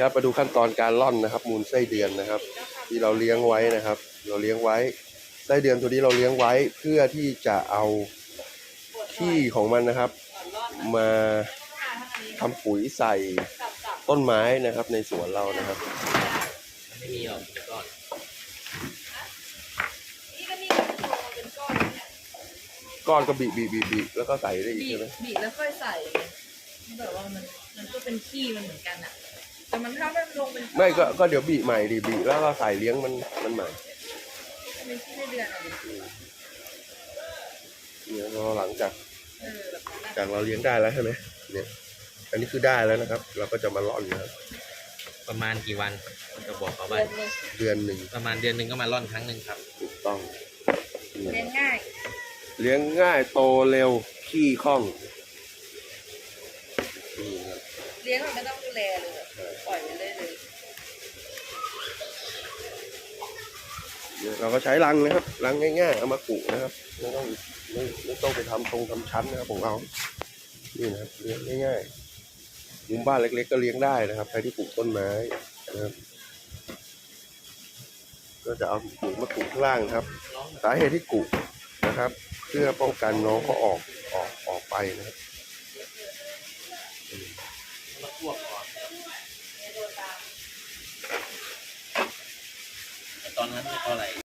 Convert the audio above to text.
ครับมาดูขั้นตอนการล่อนนะครับ มูลไส้เดือนนะครับ ที่เราเลี้ยงไว้นะครับ เราเลี้ยงไว้ไส้เดือนตัวนี้เราเลี้ยงไว้เพื่อที่จะเอาขี้ของมันนะครับ มาทำปุ๋ยใส่ต้นไม้นะครับ ในสวนเรานะครับไม่มีหรอกเป็นก้อนก้อนก็บีบีบีบีแล้วก็ใส่ได้อีกใช่ไหมบีบแล้วค่อยใส่แบบว่ามันมันก็เป็นขี้มันเหมือนกันอะ มันถ้ามันลงเป็นอนไม่ก็ก็เดี๋ยวบีใหม่ดีบีแล้วก็ใส่เลี้ยงมันมันใหม่เป็นขี้ในเดือนอะไรเนี่ยเราหลังจากเออแบบนั้นอะจากเราเลี้ยงได้แล้วใช่ไหมเนี่ย อันนี้คือได้แล้วนะครับ เราก็จะมาล่อนนะครับประมาณกี่วันจะบอกเขาไปเดือนหนึงเดือนหนึ่งประมาณเดือนหนึ่งก็มาร่อนครั้งหนึ่งครับ ถูกต้องเลี้ยงง่ายเลี้ยงง่ายโตเร็วขี้คล่องนี่ครับเลี้ยงแบบไม่ต้องดูแลเลยอะ เราก็ใช้รังนะครับรังง่ายๆเอามากุนะครับไม่ต้องไม่ไม่ต้องไปทำตรงทำชั้นนะครับของเรานี่นะครับเลี้ยงง่ายๆมุมบ้านเล็ก ๆ ก็เลี้ยงได้นะครับใครที่ปลูกต้นไม้นะครับก็จะเอาปุ๋ยมากุข้างล่างครับ สาเหตุที่กุนะครับ เพื่อป้องกันน้องเขาออกออกออกไปนะครับ ตอนนั้นไม่เท่าไหร่